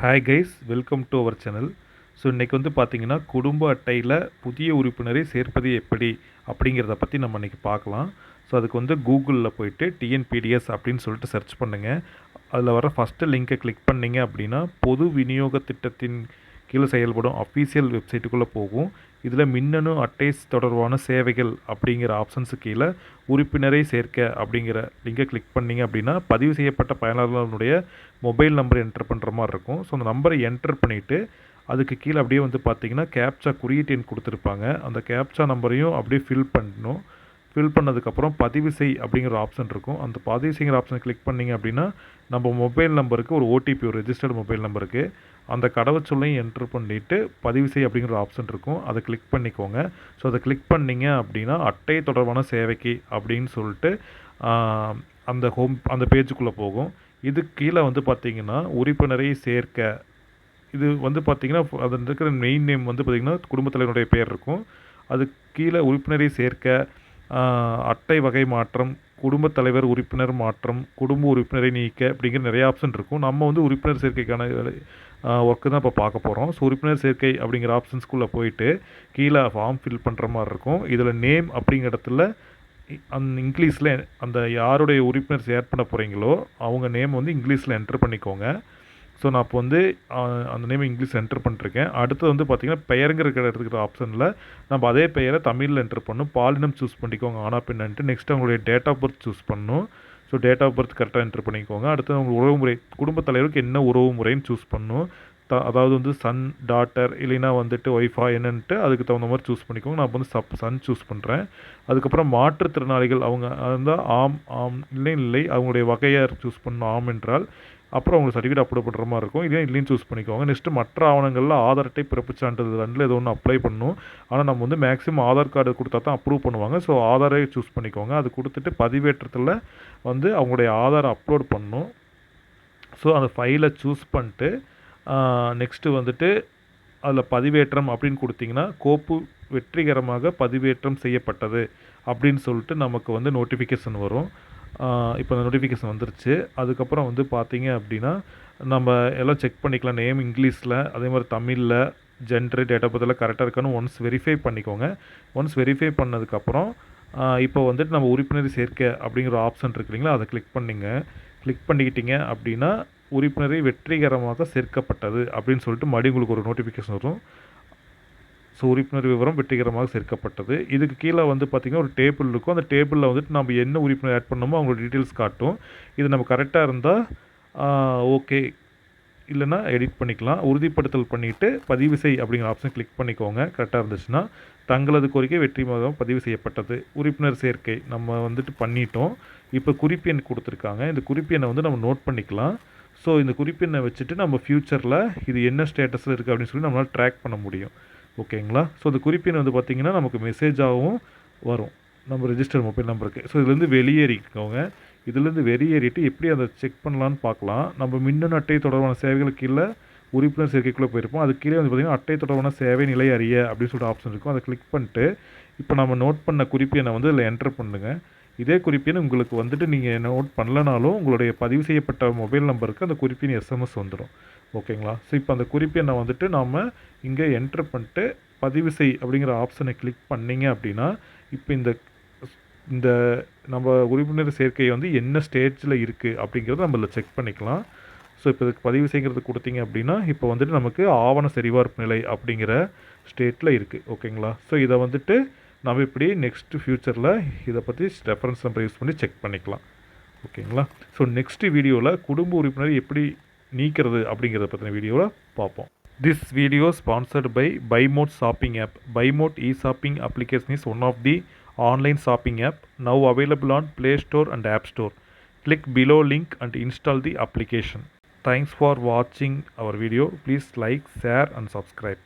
Hi guys welcome to our channel so இன்றைக்கி வந்து பார்த்தீங்கன்னா குடும்ப அட்டையில் புதிய உறுப்பினரை சேர்ப்பது எப்படி அப்படிங்கிறத பற்றி நம்ம இன்றைக்கி பார்க்கலாம். ஸோ அதுக்கு வந்து கூகுளில் போயிட்டு டிஎன்பிடிஎஸ் அப்படின்னு சொல்லிட்டு சர்ச் பண்ணுங்கள் அதில் வர ஃபஸ்ட்டு லிங்கை கிளிக் பண்ணீங்க அப்படின்னா பொது விநியோக திட்டத்தின் கீழே செயல்படும் அஃபீஷியல் வெப்சைட்டுக்குள்ளே போகும். இதில் மின்னணு அட்டை தொடர்பான சேவைகள் அப்படிங்கிற ஆப்ஷன்ஸு கீழே உறுப்பினரை சேர்க்க அப்படிங்கிற லிங்கை கிளிக் பண்ணீங்க அப்படின்னா பதிவு செய்யப்பட்ட பயனாளர்களுடைய மொபைல் நம்பர் என்டர் பண்ணுற மாதிரி இருக்கும். ஸோ அந்த நம்பரை என்டர் பண்ணிவிட்டு அதுக்கு கீழே அப்படியே வந்து பார்த்தீங்கன்னா கேப்சா குறியீட்டு எண் கொடுத்துருப்பாங்க. அந்த கேப்சா நம்பரையும் அப்படியே ஃபில் பண்ணணும். ஃபில் பண்ணதுக்கப்புறம் பதிவு செய் அப்படிங்கிற ஆப்ஷன் இருக்கும். அந்த பதிவு செய்கிற ஆப்ஷனை கிளிக் பண்ணிங்க அப்படின்னா நம்ம மொபைல் நம்பருக்கு ஒரு ஓடிபி ஒரு ரெஜிஸ்டர்டு மொபைல் நம்பருக்கு அந்த கடவுச்சொல்லையும் என்ட்ரு பண்ணிவிட்டு பதிவு செய் அப்படிங்கிற ஆப்ஷன் இருக்கும். அதை கிளிக் பண்ணிக்கோங்க. ஸோ அதை கிளிக் பண்ணிங்க அப்படின்னா அட்டை தொடர்பான சேவைக்கு அப்படின்னு சொல்லிட்டு அந்த ஹோம் அந்த பேஜுக்குள்ளே போகும். இதுக்கு கீழே வந்து பார்த்திங்கன்னா உறுப்பினரை சேர்க்க. இது வந்து பார்த்திங்கன்னா அதில் இருக்கிற மெயின் நேம் வந்து பார்த்திங்கன்னா குடும்பத் தலைவனுடைய பேர் இருக்கும். அது கீழே உறுப்பினரை சேர்க்க அட்டை வகை மாற்றம் குடும்பத் தலைவர் உறுப்பினர் மாற்றம் குடும்ப உறுப்பினரை நீக்க அப்படிங்கிற நிறைய ஆப்ஷன் இருக்கும். நம்ம வந்து உறுப்பினர் சேர்க்கைக்கான ஒர்க்கு தான் இப்போ பார்க்க போகிறோம் ஸோ உறுப்பினர் சேர்க்கை அப்படிங்கிற ஆப்ஷன்ஸ்குள்ளே போயிட்டு கீழே ஃபார்ம் ஃபில் பண்ணுற மாதிரி இருக்கும். இதில் நேம் அப்படிங்கிற இடத்துல அந் இங்கிலீஷில் அந்த யாருடைய உறுப்பினர் ஷேர் பண்ண போகிறீங்களோ அவங்க நேம் வந்து இங்கிலீஷில் என்டர் பண்ணிக்கோங்க. ஸோ நான் இப்போ வந்து அந்த நேம் இங்கிலீஷ் என்டர் பண்ணிருக்கேன். அடுத்தது வந்து பார்த்திங்கன்னா பெயருங்கிற இருக்கிற ஆப்ஷனில் நம்ம அதே பெயரை தமிழில் என்டர் பண்ணணும் பாலினம் சூஸ் பண்ணிக்கோங்க ஆனால் பின்னன்ட்டு. நெக்ஸ்ட் அவங்களுடைய டேட் ஆஃப் பர்த் சூஸ் பண்ணணும் ஸோ டேட் ஆஃப் பர்த் கரெக்டாக என்டர் பண்ணிக்கோங்க. அடுத்து அவங்க உறவு முறை. குடும்பத் தலைவருக்கு என்ன உறவு முறைன்னு சூஸ் பண்ணணும் த அதாவது வந்து சன் டாட்டர் இல்லைன்னா வந்துட்டு ஒய்ஃபா என்னன்ட்டு அதுக்கு தகுந்த மாதிரி சூஸ் பண்ணிக்கோங்க. நான் வந்து சப் சன் சூஸ் பண்ணுறேன் அதுக்கப்புறம் மாற்றுத்திறனாளிகள் அவங்க இருந்தால் ஆம் ஆம் இல்லை இல்லை அவங்களுடைய வகையார் சூஸ் பண்ணணும் ஆம் என்றால் அப்புறம் உங்களுக்கு சர்டிஃபிகேட் அப்ளை பண்ணுற மாதிரி இருக்கும். இதே இல்லைன்னு சூஸ் பண்ணிக்கோங்க. நெக்ஸ்ட்டு மற்ற ஆவணங்களில் ஆதார் அட்டை பிறப்புச் சான்றிதழ் ரெண்டில் ஏதோ ஒன்று அப்ளை பண்ணணும். ஆனால் நம்ம வந்து மேக்ஸிமம் ஆதார் கார்டு கொடுத்தா தான் அப்ரூவ் பண்ணுவாங்க. ஸோ ஆதாரை சூஸ் பண்ணிக்கோங்க. அது கொடுத்துட்டு பதிவேற்றத்தில் வந்து அவங்களுடைய ஆதார் அப்லோட் பண்ணணும். ஸோ அந்த ஃபைலை சூஸ் பண்ணிட்டு நெக்ஸ்ட்டு வந்துட்டு அதில் பதிவேற்றம் அப்படின்னு கொடுத்தீங்கன்னா கோப்பு வெற்றிகரமாக பதிவேற்றம் செய்யப்பட்டது அப்படின்னு சொல்லிட்டு நமக்கு வந்து நோட்டிஃபிகேஷன் வரும். இப்போ அந்த நோட்டிஃபிகேஷன் வந்துருச்சு. அதுக்கப்புறம் வந்து பார்த்தீங்க அப்படின்னா நம்ம எல்லாம் செக் பண்ணிக்கலாம். நேம் இங்கிலீஷில் அதே மாதிரி தமிழில் ஜென்டர் டேட் ஆஃப் பர்த்தில் கரெக்டாக இருக்கான்னு ஒன்ஸ் வெரிஃபை பண்ணிக்கோங்க. ஒன்ஸ் வெரிஃபை பண்ணதுக்கப்புறம் இப்போ வந்துட்டு நம்ம உறுப்பினர் சேர்க்க அப்படிங்கிற ஆப்ஷன் இருக்கு இல்லைங்களா? அதை கிளிக் பண்ணிங்க. கிளிக் பண்ணிக்கிட்டீங்க அப்படின்னா உறுப்பினரை வெற்றிகரமாக சேர்க்கப்பட்டது அப்படின்னு சொல்லிட்டு மறுபடியும் உங்களுக்கு ஒரு நோட்டிஃபிகேஷன் வரும். ஸோ உறுப்பினர் விவரம் வெற்றிகரமாக சேர்க்கப்பட்டது. இதுக்கு கீழே வந்து பார்த்திங்கன்னா ஒரு டேபிள் இருக்கும். அந்த டேபிளில் வந்துட்டு நம்ம என்ன உறுப்பினர் ஆட் பண்ணணுமோ அவங்களோட டீட்டெயில்ஸ் காட்டும். இது நம்ம கரெக்டாக இருந்தால் ஓகே இல்லைன்னா எடிட் பண்ணிக்கலாம். உறுதிப்படுத்தல் பண்ணிவிட்டு பதிவு செய் அப்படிங்கிற ஆப்ஷன் கிளிக் பண்ணிக்கோங்க. கரெக்டாக இருந்துச்சுன்னா தங்களது கோரிக்கை வெற்றிமாக பதிவு செய்யப்பட்டது. உறுப்பினர் சேர்க்கை நம்ம வந்துட்டு பண்ணிட்டோம். இப்போ குறிப்பு எண் கொடுத்துருக்காங்க. இந்த குறிப்பு எண்ணை வந்து நம்ம நோட் பண்ணிக்கலாம். ஸோ இந்த குறிப்பெண்ணை வச்சுட்டு நம்ம ஃப்யூச்சரில் இது என்ன ஸ்டேட்டஸில் இருக்குது அப்படின்னு சொல்லி நம்மளால் ட்ராக் பண்ண முடியும். ஓகேங்களா? ஸோ அந்த குறிப்பு வந்து பார்த்திங்கன்னா நமக்கு மெசேஜாகவும் வரும். நம்ம ரெஜிஸ்டர் மொபைல் நம்பருக்கு ஸோ இதுலேருந்து வெளியேறிக்கோங்க இதுலேருந்து வெளியேறிட்டு எப்படி அதை செக் பண்ணலான்னு பார்க்கலாம். நம்ம மின்னணு அட்டை தொடர்பான சேவைகளுக்கு கீழே உறுப்பினர் சேர்க்கைக்குள்ளே போயிருப்போம். அது கீழே வந்து பார்த்திங்கன்னா அட்டை தொடர்பான சேவை நிலை அறிய அப்படின்னு சொல்லிட்டு ஆப்ஷன் இருக்கும். அதை கிளிக் பண்ணிட்டு இப்போ நம்ம நோட் பண்ண குறிப்பு என்னை வந்து இதில் என்டர் பண்ணுங்கள் இதே குறிப்பின் உங்களுக்கு வந்துட்டு நீங்கள் நோட் பண்ணலனாலும் உங்களுடைய பதிவு செய்யப்பட்ட மொபைல் நம்பருக்கு அந்த குறிப்பின் எஸ்எம்எஸ் வந்துடும் ஓகேங்களா? ஸோ இப்போ அந்த குறிப்பு வந்துட்டு நாம் இங்கே என்ட்ரு பண்ணிட்டு பதிவு செய் அப்படிங்கிற ஆப்ஷனை கிளிக் பண்ணிங்க அப்படின்னா இப்போ இந்த இந்த நம்ம உறுப்பினர் சேர்க்கை வந்து என்ன ஸ்டேஜில் இருக்குது அப்படிங்கிறத நம்ம இதில் செக் பண்ணிக்கலாம். ஸோ இப்போ இதுக்கு பதிவு செய்கிறது கொடுத்தீங்க அப்படின்னா இப்போ வந்துட்டு நமக்கு ஆவண சரிபார்ப்பு நிலை அப்படிங்கிற ஸ்டேட்டில் இருக்குது ஓகேங்களா? ஸோ இதை வந்துட்டு நம்ம இப்படி நெக்ஸ்ட்டு ஃப்யூச்சரில் இதை பற்றி ரெஃபரன்ஸ் நம்பர் யூஸ் பண்ணி செக் பண்ணிக்கலாம். ஓகேங்களா? ஸோ நெக்ஸ்ட்டு வீடியோவில் குடும்ப உறுப்பினர் எப்படி நீக்கிறது அப்படிங்கிறத பற்றின வீடியோவில் பார்ப்போம். This video sponsored by Bymot shopping app Bymot e shopping application is one of the online shopping app now available on Play Store and App Store click below link and install the application thanks for வாட்சிங் our video please like share and subscribe